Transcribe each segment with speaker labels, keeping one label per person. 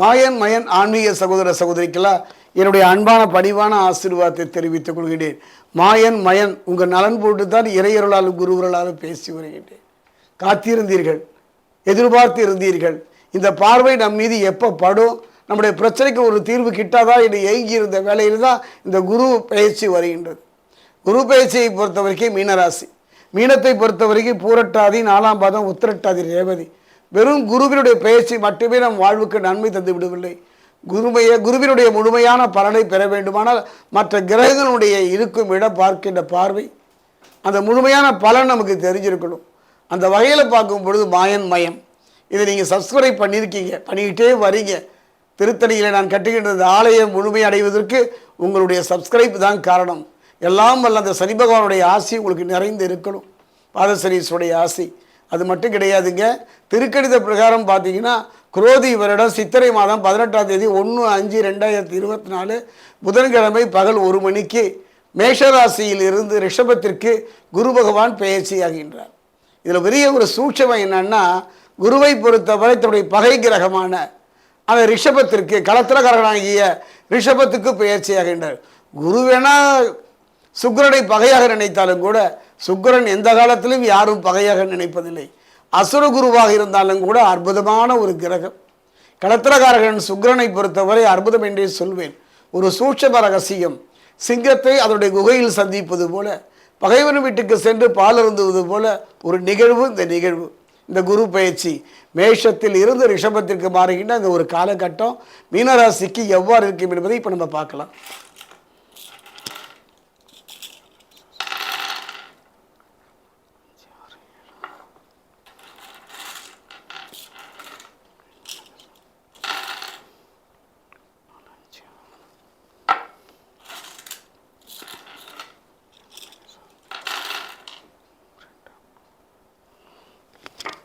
Speaker 1: மாயன் மயன் ஆன்மீக சகோதர சகோதரிக்கெல்லாம் என்னுடைய அன்பான பணிவான ஆசீர்வாதத்தை தெரிவித்துக் கொள்கிறேன். மாயன் மயன் உங்கள் நலன் போட்டு தான் இறையருளாலும் குருவர்களாலும் பேசி வருகின்றேன். காத்திருந்தீர்கள் எதிர்பார்த்து இருந்தீர்கள். இந்த பார்வை நம் மீது எப்போ படும்? நம்முடைய பிரச்சனைக்கு ஒரு தீர்வு கிட்டாதா? என்று ஏங்கி இருந்த வேலையில் தான் இந்த குரு பயிற்சி வருகின்றது. குரு பயிற்சியை பொறுத்த வரைக்கும் மீனராசி. மீனத்தை பொறுத்த வரைக்கும் பூரட்டாதி நாலாம் பாதம் உத்திரட்டாதி ரேவதி. வெறும் குருவினுடைய பயிற்சி மட்டுமே நம் வாழ்வுக்கு நன்மை தந்து விடவில்லை குருமைய குருவினுடைய முழுமையான பலனை பெற வேண்டுமானால் மற்ற கிரகங்களுடைய இருக்கும் இடம் பார்க்கின்ற பார்வை அந்த முழுமையான பலன் நமக்கு தெரிஞ்சிருக்கணும். அந்த வகையில் பார்க்கும் பொழுது மாயன் மயம். இதை நீங்கள் சப்ஸ்கிரைப் பண்ணியிருக்கீங்க பண்ணிக்கிட்டே வரீங்க. திருத்தணியில் நான் கட்டுகின்றது இந்த ஆலயம் முழுமை அடைவதற்கு உங்களுடைய சப்ஸ்கிரைப் தான் காரணம். எல்லாம் வல்ல அந்த சனி பகவானுடைய ஆசை உங்களுக்கு நிறைந்து இருக்கணும். பாதசரீஸ்வருடைய ஆசை. அது மட்டும் கிடையாதுங்க. திருக்கணித பிரகாரம் பார்த்தீங்கன்னா குரோதி வருடம் சித்திரை மாதம் பதினெட்டாம் தேதி ஒன்று அஞ்சு ரெண்டாயிரத்தி இருபத்தி நாலு புதன்கிழமை பகல் ஒரு மணிக்கு மேஷராசியில் இருந்து ரிஷபத்திற்கு குரு பகவான் பெயர்ச்சியாகின்றார் இதில் பெரிய ஒரு சூட்சமம் என்னன்னா குருவை பொறுத்தவரை தன்னுடைய பகை கிரகமான அந்த ரிஷபத்திற்கு களத்திரகரனாகிய ரிஷபத்துக்கு பெயர்ச்சியாகின்றார் குரு வேணா சுக்கரனை பகையாக நினைத்தாலும் கூட சுக்கிரன் எந்த காலத்திலும் யாரும் பகையாக நினைப்பதில்லை. அசுர குருவாக இருந்தாலும் கூட அற்புதமான ஒரு கிரகம். களத்திரகாரகன் சுக்கிரனை பொறுத்தவரை அற்புதம் என்றே சொல்வேன். ஒரு சூட்சம ரகசியம். சிங்கத்தை அதனுடைய குகையில் சந்திப்பது போல பகைவன் வீட்டுக்கு சென்று பால் அருந்துவது போல ஒரு நிகழ்வு இந்த நிகழ்வு. இந்த குரு பயிற்சி மேஷத்தில் இருந்து ரிஷபத்திற்கு மாறுகின்ற அந்த ஒரு காலகட்டம் மீனராசிக்கு எவ்வாறு இருக்கும் என்பதை இப்போ நம்ம பார்க்கலாம்.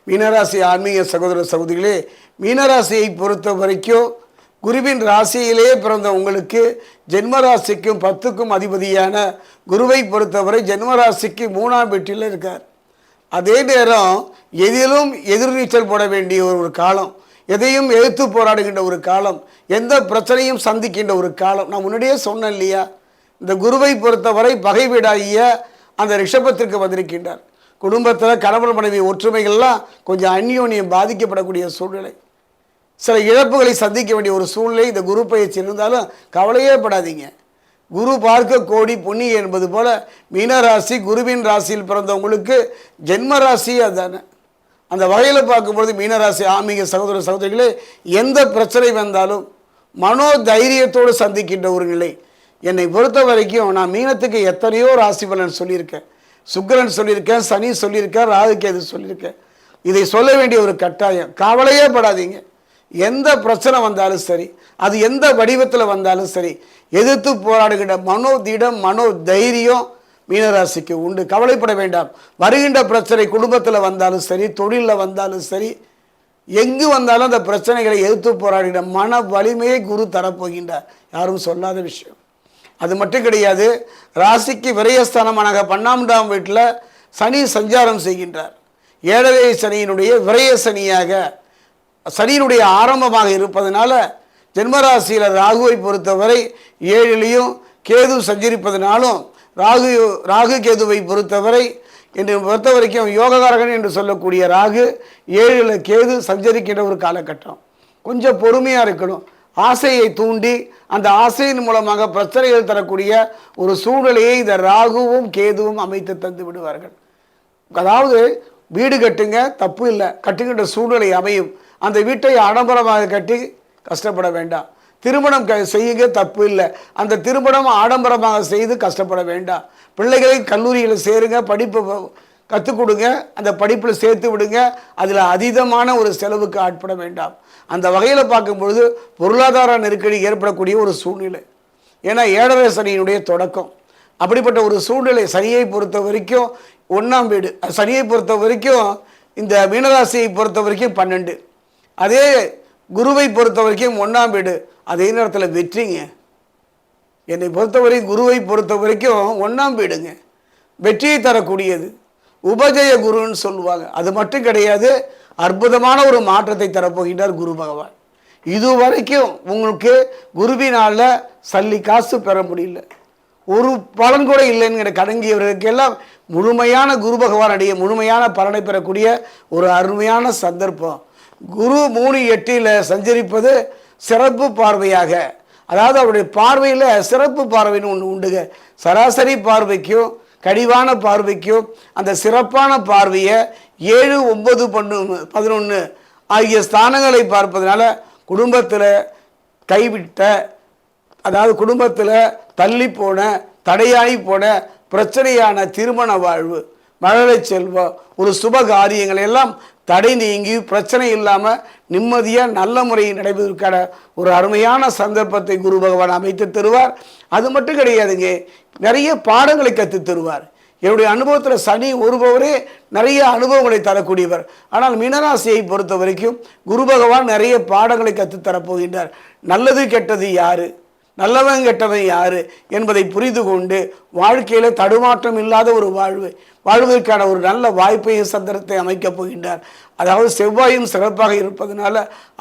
Speaker 1: மீனராசி ஆன்மீக சகோதர சகோதரிகளே மீனராசியை பொறுத்த வரைக்கும் குருவின் ராசியிலே பிறந்த உங்களுக்கு ஜென்மராசிக்கும் பத்துக்கும் அதிபதியான குருவை பொறுத்தவரை ஜென்மராசிக்கு மூணாம் வீட்டில் இருக்கார். அதே நேரம் எதிலும் எதிர்நீச்சல் போட வேண்டிய ஒரு காலம் எதையும் எழுத்து போராடுகின்ற ஒரு காலம் எந்த பிரச்சனையும் சந்திக்கின்ற ஒரு காலம். நான் முன்னாடியே சொன்னேன் இல்லையா? இந்த குருவை பொறுத்தவரை பகைவீடாகிய அந்த ரிஷபத்திற்கு வந்திருக்கின்றார். குடும்பத்தில் கணவன் மனைவி ஒற்றுமைகள்லாம் கொஞ்சம் அந்யோன்யம் பாதிக்கப்படக்கூடிய சூழ்நிலை. சில இழப்புகளை சந்திக்க வேண்டிய ஒரு சூழ்நிலை இந்த குரு பயிற்சி இருந்தாலும் கவலையே படாதீங்க. குரு பார்க்க கோடி புண்ணிய என்பது போல மீனராசி குருவின் ராசியில் பிறந்தவங்களுக்கு ஜென்ம ராசி அதானே. அந்த வகையில் பார்க்கும்பொழுது மீனராசி ஆன்மீக சகோதர சகோதரிகளே எந்த பிரச்சனை வந்தாலும் மனோ தைரியத்தோடு சந்திக்கின்ற ஒரு நிலை. என்னை பொறுத்த வரைக்கும் நான் மீனத்துக்கு எத்தனையோ ராசி பலன் சொல்லியிருக்கேன். சுக்கரன் சொல்லியிருக்கேன் சனி சொல்லியிருக்கேன் ராகுகேது சொல்லியிருக்கேன். இதை சொல்ல வேண்டிய ஒரு கட்டாயம். கவலையே படாதீங்க. எந்த பிரச்சனை வந்தாலும் சரி அது எந்த வடிவத்தில் வந்தாலும் சரி எதிர்த்து போராடுகின்ற மனோ திடம் மனோ தைரியம் மீனராசிக்கு உண்டு. கவலைப்பட வேண்டாம். வருகின்ற பிரச்சனை குடும்பத்தில் வந்தாலும் சரி தொழிலில் வந்தாலும் சரி எங்கு வந்தாலும் அந்த பிரச்சனைகளை எதிர்த்து போராடுகிற மன வலிமையை குரு தரப்போகின்றார். யாரும் சொல்லாத விஷயம். அது மட்டும் கிடையாது ராசிக்கு விரயஸ்தானமான பன்னாம்டாம் வீட்டில் சனி சஞ்சாரம் செய்கின்றார். ஏழரை சனியினுடைய விரய சனியாக சனியினுடைய ஆரம்பமாக இருப்பதனால ஜென்மராசியில் ராகுவை பொறுத்தவரை ஏழிலையும் கேது சஞ்சரிப்பதனாலும் ராகு ராகு கேதுவை பொறுத்தவரை என்று பொறுத்த வரைக்கும் யோககாரகன் என்று சொல்லக்கூடிய ராகு ஏழில் கேது சஞ்சரிக்கின்ற ஒரு காலகட்டம். கொஞ்சம் பொறுமையாக இருக்கணும். ஆசையை தூண்டி அந்த ஆசையின் மூலமாக பிரச்சனைகள் தரக்கூடிய ஒரு சூழ்நிலையை இந்த ராகுவும் கேதுவும் அமைத்து தந்து விடுவார்கள். அதாவது வீடு கட்டுங்க தப்பு இல்லை. கட்டுகின்ற சூழ்நிலை அமையும். அந்த வீட்டை ஆடம்பரமாக கட்டி கஷ்டப்பட வேண்டாம். திருமணம் க செய்யுங்க தப்பு இல்லை. அந்த திருமணம் ஆடம்பரமாக செய்து கஷ்டப்பட வேண்டாம். பிள்ளைகளை கல்லூரியில் சேருங்க படிப்பு கற்றுக் கொடுங்க அந்த படிப்பில் சேர்த்து விடுங்க அதில் அதீதமான ஒரு செலவுக்கு ஆட்பட வேண்டாம். அந்த வகையில் பார்க்கும்பொழுது பொருளாதார நெருக்கடி ஏற்படக்கூடிய ஒரு சூழ்நிலை. ஏன்னா ஏழரை சனியினுடைய தொடக்கம். அப்படிப்பட்ட ஒரு சூழ்நிலை சனியை பொறுத்த வரைக்கும் ஒன்றாம் வீடு சனியை பொறுத்த வரைக்கும் இந்த மீனராசியை பொறுத்த வரைக்கும் பன்னெண்டு. அதே குருவை பொறுத்த வரைக்கும் ஒன்றாம் வீடு அதே நேரத்தில் வெற்றிங்க. என்னை பொறுத்தவரை குருவை பொறுத்த வரைக்கும் ஒன்றாம் வீடுங்க. வெற்றியை தரக்கூடியது. உபஜய குருன்னு சொல்லுவாங்க. அது மட்டும் கிடையாது அற்புதமான ஒரு மாற்றத்தை தரப்போகின்றார் குரு பகவான். இது வரைக்கும் உங்களுக்கு குருவினால் சல்லி காசு பெற முடியல. ஒரு பலன் கூட இல்லைங்கிற கடங்கியவர்களுக்கெல்லாம் முழுமையான குரு பகவானுடைய முழுமையான பலனை பெறக்கூடிய ஒரு அருமையான சந்தர்ப்பம். குரு மூணு எட்டில் சஞ்சரிப்பது சிறப்பு பார்வையாக. அதாவது அவருடைய பார்வையில் சிறப்பு பார்வைன்னு ஒன்று உண்டுங்க. சராசரி பார்வைக்கும் கடிவான பார்வைக்கும் அந்த சிறப்பான பார்வையை ஏழு ஒன்பது பண்ணு பதினொன்று ஆகிய ஸ்தானங்களை பார்ப்பதனால குடும்பத்தில் கைவிட்ட அதாவது குடும்பத்தில் தள்ளி போன தடையாகி போன பிரச்சனையான திருமண வாழ்வு மழலை செல்வம் ஒரு சுப காரியங்கள் எல்லாம் தடை நீங்கி பிரச்சனை இல்லாமல் நிம்மதியாக நல்ல முறையில் நடைபெறுவதற்கான ஒரு அருமையான சந்தர்ப்பத்தை குரு பகவான் அமைத்து தருவார். அது மட்டும் கிடையாதுங்க நிறைய பாடங்களை கற்றுத் தருவார். என்னுடைய அனுபவத்தில் சனி ஒருபவரே நிறைய அனுபவங்களை தரக்கூடியவர். ஆனால் மீனராசியை பொறுத்த வரைக்கும் குரு பகவான் நிறைய பாடங்களை கற்றுத் தரப்போகின்றார். நல்லது கெட்டது யாரு? நல்லவன் கெட்டவன் யாரு என்பதை புரிந்து கொண்டு வாழ்க்கையில் தடுமாற்றம் இல்லாத ஒரு வாழ்வு வாழ்வதற்கான ஒரு நல்ல வாய்ப்பையும் சந்தர்ப்பத்தை அமைக்கப் போகின்றார். அதாவது செவ்வாயும் சிறப்பாக இருப்பதனால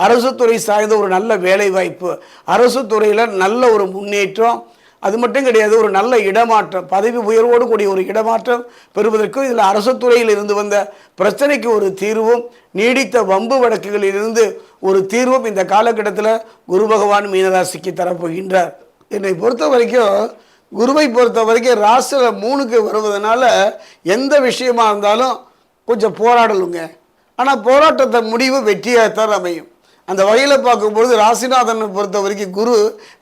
Speaker 1: அரசு துறை சார்ந்த ஒரு நல்ல வேலை வாய்ப்பு அரசு துறையில் நல்ல ஒரு முன்னேற்றம் அது மட்டும் கிடையாது ஒரு நல்ல இடமாற்றம் பதவி உயர்வோடு கூடிய ஒரு இடமாற்றம் பெறுவதற்கும் இதில் அரசு துறையில் இருந்து வந்த பிரச்சனைக்கு ஒரு தீர்வும் நீடித்த வம்பு வழக்குகளிலிருந்து ஒரு தீர்வும் இந்த காலகட்டத்தில் குரு பகவான் மீனராசிக்கு தரப்போகின்றார். என்னை பொறுத்த வரைக்கும் குருவை பொறுத்த வரைக்கும் ராசியில் மூணுக்கு வருவதனால எந்த விஷயமா இருந்தாலும் கொஞ்சம் போராடலுங்க. ஆனால் போராட்டத்தை முடிவு வெற்றியாகத்தான் அமையும். அந்த வகையில் பார்க்கும்பொழுது ராசிநாதனை பொறுத்த வரைக்கும் குரு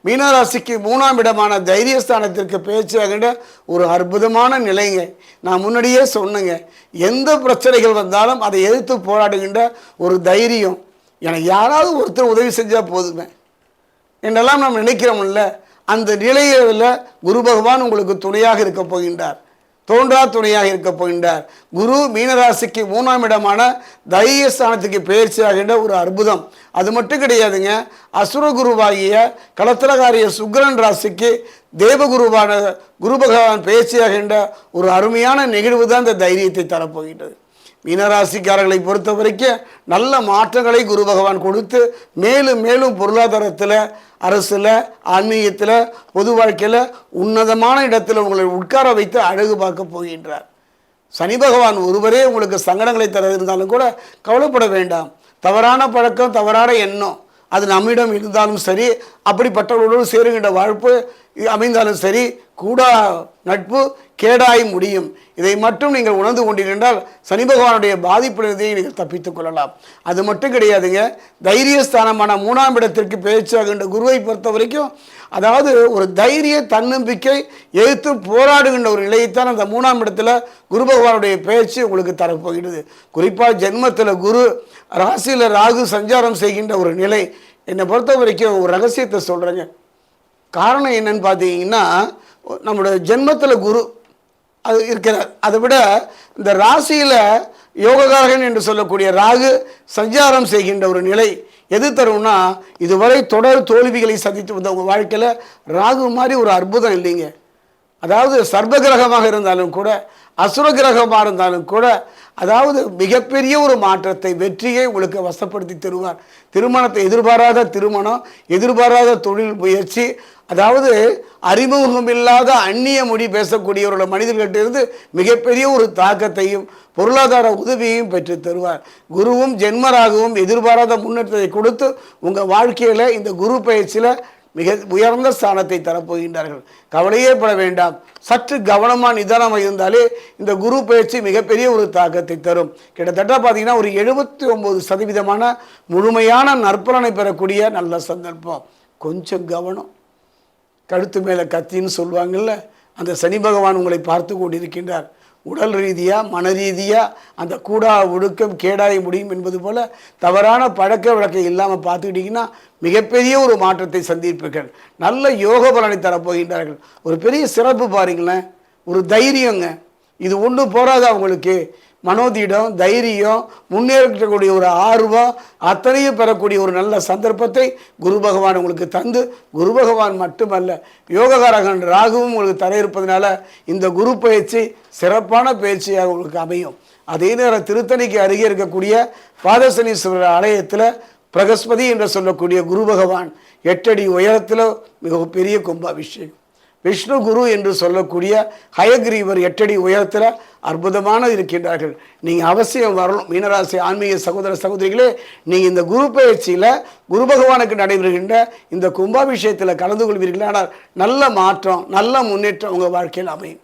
Speaker 1: மீனராசிக்கு மூணாம் இடமான தைரியஸ்தானத்திற்கு பேச்சாகின்ற ஒரு அற்புதமான நிலைங்க. நான் முன்னாடியே சொன்னேங்க. எந்த பிரச்சனைகள் வந்தாலும் அதை எதிர்த்து போராடுகின்ற ஒரு தைரியம். எனக்கு யாராவது ஒருத்தர் உதவி செஞ்சால் போதுமே. என்றெல்லாம் நாம் நினைக்கிறோம்ல அந்த நிலையில் குரு பகவான் உங்களுக்கு துணையாக இருக்க போகின்றார். தோன்றா துணையாக இருக்க போகின்றார். குரு மீனராசிக்கு மூணாம் இடமான தைரியஸ்தானத்துக்கு பயிற்சியாகின்ற ஒரு அற்புதம். அது மட்டும் கிடையாதுங்க அசுரகுருவாகிய களத்திரகாரிய சுக்கிரன் ராசிக்கு தேவகுருவான குரு பகவான் பயிற்சியாகின்ற ஒரு அருமையான நிகழ்வு தான் இந்த தைரியத்தை தரப்போகின்றது. மீனராசிக்காரர்களை பொறுத்த வரைக்கும் நல்ல மாற்றங்களை குரு பகவான் கொடுத்து மேலும் மேலும் பொருளாதாரத்தில் அரசில் ஆன்மீகத்தில் பொது வாழ்க்கையில் உன்னதமான இடத்தில் உங்களை உட்கார வைத்து அழகு பார்க்க போகின்றார். சனி பகவான் ஒருவரே உங்களுக்கு சங்கடங்களை தர இருந்தாலும் கூட கவலைப்பட வேண்டாம். தவறான பழக்கம் தவறான எண்ணம். அது நம்மிடம் இருந்தாலும் சரி அப்படிப்பட்டவர்களோடு சேருகின்ற வாழ்ப்பு அமைந்தாலும் சரி கூடா நட்பு கேடாய் முடியும். இதை மட்டும் நீங்கள் உணர்ந்து கொண்டிருந்தால் சனி பகவானுடைய பாதிப்பிலிருந்தே நீங்கள் தப்பித்துக் கொள்ளலாம். அது மட்டும் கிடையாதுங்க. தைரியஸ்தானமான மூணாம் இடத்திற்கு பேச்சாகின்ற குருவை பொறுத்த வரைக்கும் அதாவது ஒரு தைரிய தன்னம்பிக்கை எதிர்த்து போராடுகின்ற ஒரு நிலையைத்தான் அந்த மூணாம் இடத்துல குரு பகவானுடைய பேச்சு உங்களுக்கு தரப்போகிறது. குறிப்பாக ஜென்மத்தில் குரு ராசியில் ராகு சஞ்சாரம் செய்கின்ற ஒரு நிலை. என்னை பொறுத்த வரைக்கும் ஒரு ரகசியத்தை சொல்கிறேங்க காரணம் என்னன்னு பார்த்தீங்கன்னா நம்மளோட ஜென்மத்தில் குரு அது இருக்கிறார். அதை விட இந்த ராசியில் யோககாரகன் என்று சொல்லக்கூடிய ராகு சஞ்சாரம் செய்கின்ற ஒரு நிலை. எது தரும்னா இதுவரை தொடர் தோல்விகளை சந்தித்து வந்த உங்கள் வாழ்க்கையில் ராகு மாதிரி ஒரு அற்புதம் இல்லைங்க. அதாவது சர்வகிரகமாக இருந்தாலும் கூட அசுர கிரகமாக இருந்தாலும் கூட அதாவது மிகப்பெரிய ஒரு மாற்றத்தை வெற்றியை உங்களுக்கு வசப்படுத்தி தருவார். திருமணத்தை எதிர்பாராத திருமணம் எதிர்பாராத தொழில் முயற்சி அதாவது அறிமுகம் இல்லாத அந்நிய மொழி பேசக்கூடியவர்களோட மனிதர்கிட்ட இருந்து மிகப்பெரிய ஒரு தாக்கத்தையும் பொருளாதார உதவியையும் பெற்று தருவார். குருவும் ஜென்மராகவும் எதிர்பாராத முன்னேற்றத்தை கொடுத்து உங்கள் வாழ்க்கையில் இந்த குரு பயிற்சியில் மிக உயர்ந்த ஸ்தானத்தை தரப்போகின்றார்கள். கவலையே பட வேண்டாம். சற்று கவனமாக நிதானமாக இருந்தாலே இந்த குரு பயிற்சி மிகப்பெரிய ஒரு தாக்கத்தை தரும். கிட்டத்தட்ட பார்த்தீங்கன்னா ஒரு எழுபத்தி ஒம்பது சதவீதமான முழுமையான நற்பலனை பெறக்கூடிய நல்ல சந்தர்ப்பம். கொஞ்சம் கவனம். கழுத்து மேலே கத்தின்னு சொல்லுவாங்கள்ல அந்த சனி பகவான் உங்களை பார்த்து கொண்டிருக்கின்றார். உடல் ரீதியாக மன ரீதியாக அந்த கூடா ஒழுக்கம் கேடாய முடியும் என்பது போல் தவறான பழக்க வழக்கம் இல்லாமல் பார்த்துக்கிட்டிங்கன்னா மிகப்பெரிய ஒரு மாற்றத்தை சந்திப்பீர்கள். நல்ல யோக பலனை தரப்போகின்றார்கள். ஒரு பெரிய சிறப்பு பாருங்களேன். ஒரு தைரியங்க. இது ஒன்றும் போகாது அவங்களுக்கு மனோதீடம் தைரியம் முன்னேற்றக்கூடிய ஒரு ஆர்வம் அத்தனையும் பெறக்கூடிய ஒரு நல்ல சந்தர்ப்பத்தை குரு பகவான் உங்களுக்கு தந்து குரு பகவான் மட்டுமல்ல யோககாரகன் ராகுவும் உங்களுக்கு தர இருப்பதனால இந்த குரு பயிற்சி சிறப்பான பயிற்சியாக உங்களுக்கு அமையும். அதே நேரம் திருத்தணிக்கு அருகே இருக்கக்கூடிய பாதசனீஸ்வரர் ஆலயத்தில் பிரகஸ்பதி என்று சொல்லக்கூடிய குரு பகவான் எட்டடி உயரத்தில் மிக பெரிய கும்பாபிஷேகம். விஷ்ணு குரு என்று சொல்லக்கூடிய ஹயக்ரீவர் எட்டடி உயரத்தில் அற்புதமான இருக்கின்றார்கள். நீங்கள் அவசியம் வரணும். மீனராசி ஆன்மீக சகோதர சகோதரிகளே நீங்கள் இந்த குரு பயிற்சியில் குரு பகவானுக்கு நடைபெறுகின்ற இந்த கும்பாபிஷேகத்தில் கலந்து கொள்வீர்கள் ஆனால் நல்ல மாற்றம் நல்ல முன்னேற்றம் உங்கள் வாழ்க்கையில் அமையும்.